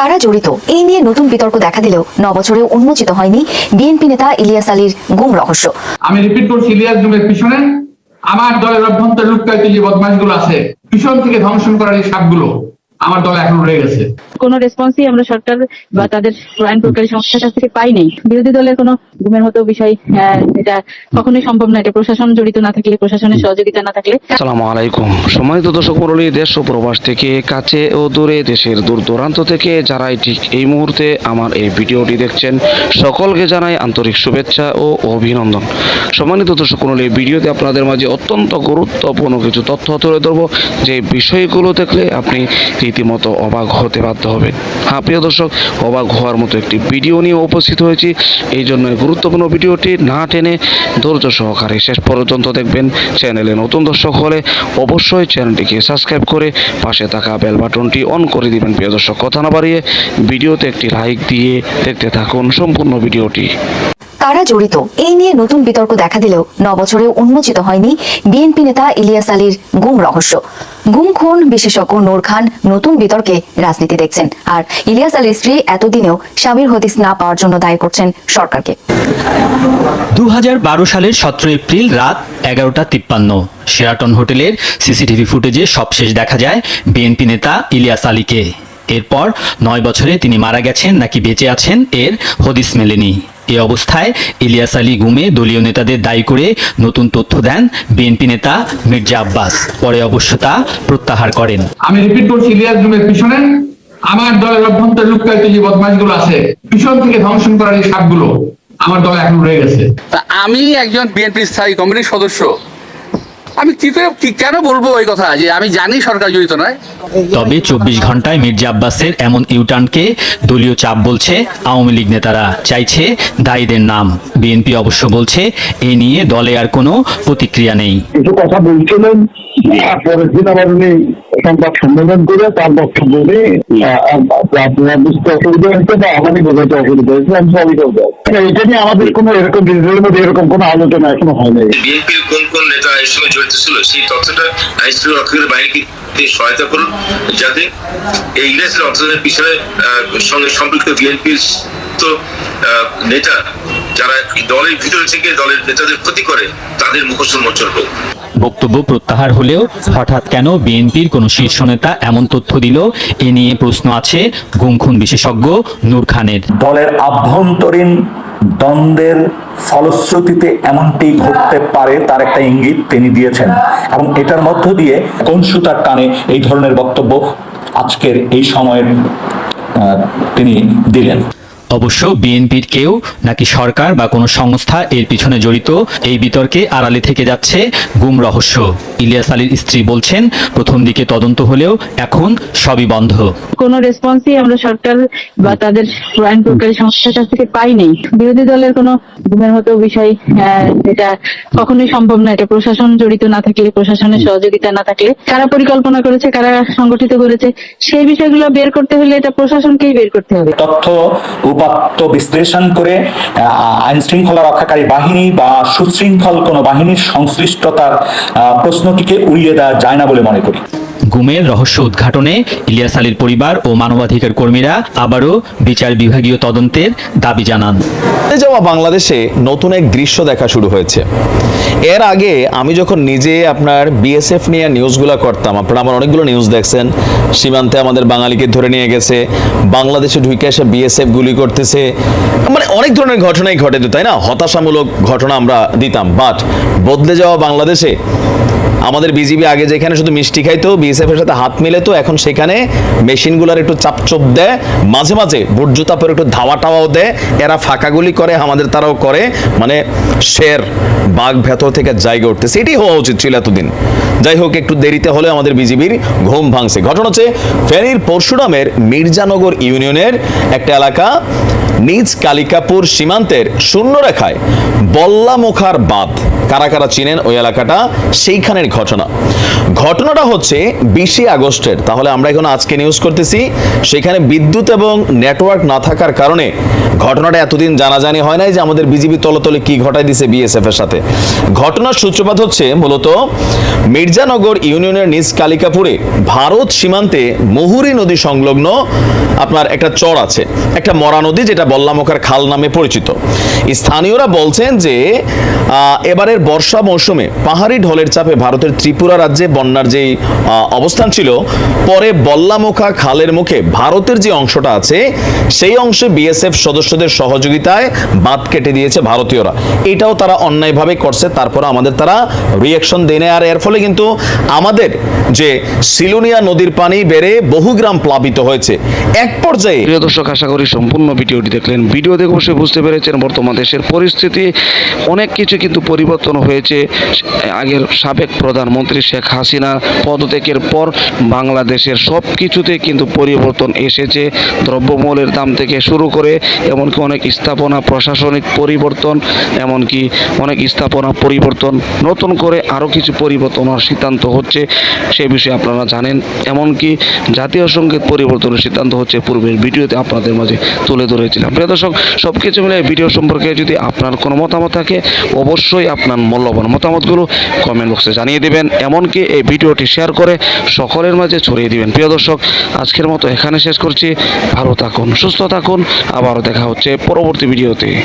কারা জড়িত? এই নিয়ে নতুন বিতর্ক দেখা দিলেও নবছরেও উন্মোচিত হয়নি বিএনপি নেতা ইলিয়াস আলীর গুম রহস্য। আমি রিপিট করছি, ইলিয়াস গুমের পিছনে আমার দলের অভ্যন্তর লুকায়িত যে বদমাশগুলো আছে। পিছন থেকে ধ্বংসন করার এই সাপগুলো। আমার দলে এখনও রয়ে গেছে। কোনো রেসপন্সই আমরা সরকার বা তাদের আইন প্রকারী সংস্থার কাছ থেকে পাই নাই। বিরোধী দলের কোনো গুমের মতো বিষয় এটা কখনোই সম্ভব না। এটা প্রশাসন জড়িত না থাকলে প্রশাসনের সহযোগিতা না থাকলে। আসসালামু আলাইকুম। সম্মানিত দর্শক মন্ডলী দেশ ও প্রবাস থেকে কাছে ও দূরে দেশের দূর দূরান্ত থেকে যারাই ঠিক এই মুহূর্তে আমার এই ভিডিওটি দেখছেন সকলকে জানাই আন্তরিক শুভেচ্ছা ও অভিনন্দন। সম্মানিত দর্শক মন্ডলী এই ভিডিওতে আপনাদের মাঝে অত্যন্ত গুরুত্বপূর্ণ কিছু তথ্য তুলে ধরবো। যে বিষয়গুলো দেখলে আপনি রীতিমতো অবাক হতে বাধ্য হবেন। হ্যাঁ প্রিয় দর্শক, অবাক হওয়ার মতো একটি ভিডিও নিয়ে উপস্থিত হয়েছি। এই জন্য গুরুত্বপূর্ণ ভিডিওটি না টেনে ধৈর্য সহকারে শেষ পর্যন্ত দেখবেন। চ্যানেলে নতুন দর্শক হলে অবশ্যই চ্যানেলটিকে সাবস্ক্রাইব করে পাশে থাকা বেল বাটনটি অন করে দিবেন, প্রিয় দর্শক। কথা না বাড়িয়ে ভিডিওতে একটি লাইক দিয়ে দেখতে থাকুন সম্পূর্ণ ভিডিওটি। কারা জড়িত? এই নিয়ে নতুন বিতর্ক দেখা দিলেও নবছরেও উন্মোচিত হয়নি বিএনপি নেতা ইলিয়াস আলীর গুম রহস্য। গুম খুন বিশেষজ্ঞ নূর খান নতুন বিতর্কে রাজনীতি দেখছেন। আর ইলিয়াস আলীর স্ত্রী এতদিনেও স্বামীর হদিস না পাওয়ার জন্য দায়ী করছেন সরকারকে। দু হাজার বারো সালের সতেরো এপ্রিল রাত এগারোটা তিপ্পান্ন। শেরাটন হোটেলের সিসিটিভি ফুটেজে সবশেষ দেখা যায় বিএনপি নেতা ইলিয়াস আলীকে। এরপর নয় বছরে তিনি মারা গেছেন নাকি বেঁচে আছেন এর হদিস মেলেনি। এ অবস্থায় ইলিয়াস আলী গুমে দলীয় নেতাদের দায়ী করে নতুন তথ্য দেন বিএনপি নেতা মির্জা আব্বাস। পরে অবশ্য তা প্রত্যাহার করেন। আমি রিপিট করছি ইলিয়াস গুমের পিছনে আমার দলের অভ্যন্তর লুকায়িত যে বদমাশগুলো আছে পিছন থেকে ধ্বংসন করার এই সাপগুলো আমার দল এখন রয়ে গেছে। আমি একজন বিএনপি স্থায়ী কমিটির সদস্য। আমি কি করে কি কেন বলব ওই কথা? যে আমি জানি সরকার জড়িত নয়। তবে চব্বিশ ঘন্টায় মির্জা আব্বাসের এমন ইউটার্নকে দলীয় চাপ বলছে আওয়ামী লীগ নেতারা চাইছে দায়ীদের নাম। বিএনপি অবশ্য বলছে এ নিয়ে দলে আর কোনো প্রতিক্রিয়া নেই। কিছু কথা বলছিলেন পরের দিন আবার সংবাদ সম্মেলন করে তার বক্তব্য নিয়ে আপনারা বুঝতে অসুবিধা হয়েছে বা আমাদের বোঝাতে অসুবিধা হয়েছে আমি সবই করব। এটা নিয়ে আমাদের কোনো এরকম ডিজিটালের মধ্যে এরকম কোনো আলোচনা এখনও হয় নাই। বিএনপির কোন কোন নেতা এর সঙ্গে জড়িত ছিল সেই তথ্যটা আইনশৃঙ্খলা রক্ষকের বাহিনীকে সহায়তা করুন যাতে এই পিছনে সঙ্গে সম্পৃক্ত বিএনপির তো নেতা যারা দলের ভিতরে থেকে দলের নেতাদের ক্ষতি করে তাদের মুখোশ উন্মোচন হোক। বক্তব্য প্রত্যাহার হলেও হঠাৎ কেন বিএনপির কোনো শীর্ষ নেতা এমন তথ্য দিল? এ নিয়ে প্রশ্ন আছে গুমখুন বিশেষজ্ঞ নূর খানের। দলের আভ্যন্তরীণ দ্বন্দ্বের ফলশ্রুতিতে এমনটি ঘটতে পারে, তার একটা ইঙ্গিত তিনি দিয়েছেন। এবং এটার মধ্য দিয়ে কোন সুতার টানে এই ধরনের বক্তব্য আজকের এই সময়ের তিনি দিলেন। অবশ্য বিএনপির কেউ নাকি সরকার বা কোনো সংস্থা এর পিছনে জড়িত এই বিতর্কে আড়ালে থেকে যাচ্ছে গুম রহস্য। ইলিয়াস আলীর স্ত্রী বলছেন প্রথম দিকে তদন্ত হলেও এখন সবই বন্ধ। কোনো রেসপন্সই আমরা সরকার বা তাদের আইন প্রকারী সংস্থার কাছ থেকে পাই নাই বিরোধী দলের কোনো গুমের মতো বিষয় এটা কখনোই সম্ভব না। এটা প্রশাসন জড়িত না থাকলে প্রশাসনের সহযোগিতা না থাকলে। কারা পরিকল্পনা করেছে কারা সংগঠিত করেছে সেই বিষয়গুলো বের করতে হলে এটা প্রশাসনকেই বের করতে হবে। তথ্য উপাত্ত বিশ্লেষণ করে আইন শৃঙ্খলা রক্ষাকারী বাহিনী বা সুশৃঙ্খল কোনো বাহিনীর সংশ্লিষ্টতার প্রশ্নটিকে উড়িয়ে দেওয়া যায় না বলে মনে করি। গুমের রহস্য উদ্ঘাটনে ইলিয়াস আলীর পরিবার ও মানবাধিকার কর্মীরা আবারও বিচার বিভাগীয় তদন্তের দাবি জানান। যাওয়া বাংলাদেশে নতুন এক দৃশ্য দেখা শুরু হয়েছে। এর আগে আমি যখন নিজে আপনার বিএসএফ নিয়ে নিউজগুলো করতাম, আপনারা আমার অনেকগুলো নিউজ দেখছেন। সীমান্তে আমাদের বাঙালিকে ধরে নিয়ে গেছে, বাংলাদেশে ঢুকে এসে বিএসএফ গুলি করতেছে। মানে অনেক ধরনের ঘটনাই ঘটে তাই না? হতাশামূলক ঘটনা আমরা দিতাম। বাট বদলে যাওয়া বাংলাদেশে আমাদের বিজিবি আগে যেখানে শুধু মিষ্টি খাইতো বিএসএফ এর সাথে হাত মিলে তো এখন সেখানে মেশিনগুলোর একটু চাপচোপ দেয়, মাঝে মাঝে বুট জুতা পরে একটু ধাওয়া টাওয়াও দেয়, এরা ফাঁকাগুলি করে, আমাদের তারাও করে মানে শের, বাঘ ভেতর থেকে জায়গা উঠতেছে, এটাই হওয়া উচিত ছিল এতদিন। যাই হোক, একটু দেরিতে হলে আমাদের বিজিবির ঘুম ভাঙছে। ঘটনা হচ্ছে, ফেনীর পরশুরামের মির্জানগর ইউনিয়নের একটা এলাকা, নিজ কালিকাপুর সীমান্তের শূন্যরেখায় বল্লামুখার বাঁধ। কারা কারা চিনেন ওই এলাকাটা, সেইখানের ঘটনা। ঘটনাটা হচ্ছে বিশে আগস্টের। তাহলে আমরা এখন আজকে নিউজ করতেছি, সেখানে বিদ্যুৎ এবং নেটওয়ার্ক না থাকার কারণে ঘটনাটা এতদিন জানাজানি হয় নাই যে আমাদের বিজিবি তলতলে কি ঘটাই দিছে বিএসএফ এর সাথে। ঘটনার সূত্রপাত হচ্ছে মূলত মির্জানগর ইউনিয়নের নিজ কালিকাপুরে ভারত সীমান্তে মুহুরী নদী সংলগ্ন আপনার একটা চর আছে, একটা মরা নদী যেটা বল্লামকার খাল নামে পরিচিত। স্থানীয়রা বলছেন যে এবারের বর্ষা মৌসুমে পাহাড়ি ঢলের চাপে ভারতের ত্রিপুরা রাজ্যে বন্যার আহ, অবস্থান ছিল পরে বল্লামোখা খালের মুখে ভারতের যে অংশটা আছে সেই অংশে বিএসএফ সদস্যদের সহযোগিতায় বাঁধ কেটে দিয়েছে ভারতীয়রা। এটাও তারা অন্যায়ভাবে করছে তারপরে আমাদের তারা রিয়াকশন দেয় আর এর ফলে কিন্তু আমাদের যে সিলুনিয়া নদীর পানি বেড়ে বহু গ্রাম প্লাবিত হয়েছে। এক পর্যায়ে প্রিয় দর্শক আশা করি সম্পূর্ণ ভিডিওটি দেখলেন। ভিডিও দেখে অবশ্যই বুঝতে পেরেছেন বর্তমান দেশের পরিস্থিতি অনেক কিছু কিন্তু পরিবর্তন হয়েছে। আগের সাবেক প্রধানমন্ত্রী শেখ হাসিনা পদত্যাগের পর বাংলাদেশের সব কিছুতে কিন্তু পরিবর্তন এসেছে। দ্রব্যমূল্যের দাম থেকে শুরু করে এমনকি অনেক স্থাপনা প্রশাসনিক পরিবর্তন, এমনকি অনেক স্থাপনা পরিবর্তন, নতুন করে আরও কিছু পরিবর্তন সিদ্ধান্ত হচ্ছে সে বিষয়ে আপনারা জানেন। এমনকি জাতীয় সংগীত পরিবর্তনের সিদ্ধান্ত হচ্ছে পূর্বের ভিডিওতে আপনাদের মাঝে তুলে ধরেছিলাম। প্রিয় দর্শক সব কিছু মিলে ভিডিও সম্পর্কে যদি আপনার কোনো মতামত থাকে, অবশ্যই আপনার মূল্যবান মতামতগুলো কমেন্ট বক্সে জানিয়ে দেবেন। এমনকি এই ভিডিওটি শেয়ার করে সকলের মাঝে ছড়িয়ে দিবেন। প্রিয় দর্শক, আজকের মতো এখানে শেষ করছি। ভালো থাকুন, সুস্থ থাকুন। আবারও দেখা হচ্ছে পরবর্তী ভিডিওতে।